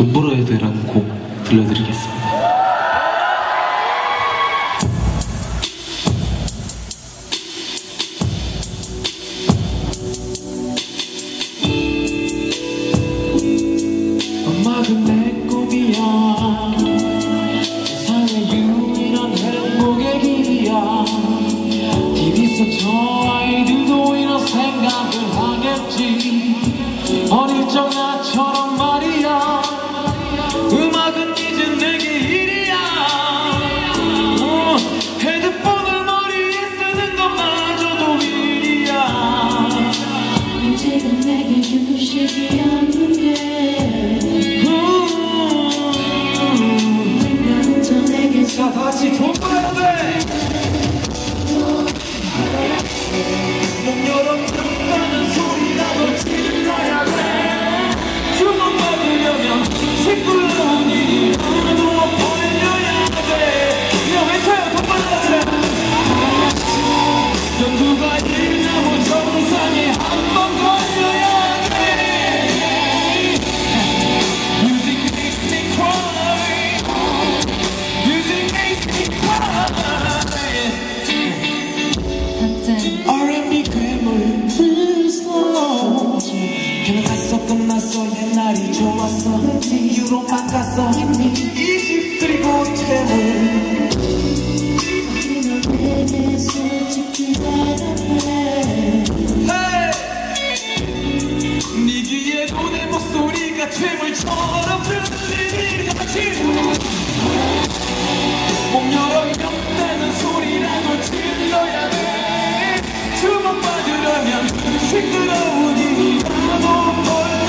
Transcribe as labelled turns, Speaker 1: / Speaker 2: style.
Speaker 1: 돈 벌어야 돼라는 곡 들려드리겠습니다. 세상의 유일한 행복의 길이야 저 아이들도
Speaker 2: 연두가 일나무 정상에 한 번 걸려야 돼! Music makes me cry Music makes me cry
Speaker 3: 한때
Speaker 2: R&B 괴물 Really slow 그냥 갔어 끝났어 옛날이 좋았어 유로만 갔어 이집 그리고 태물 목소리가 괴물처럼 들리니 같이 몸 열어 몇 소리라도 질러야 돼. 주목받으려면 힘들어오니 나도 벌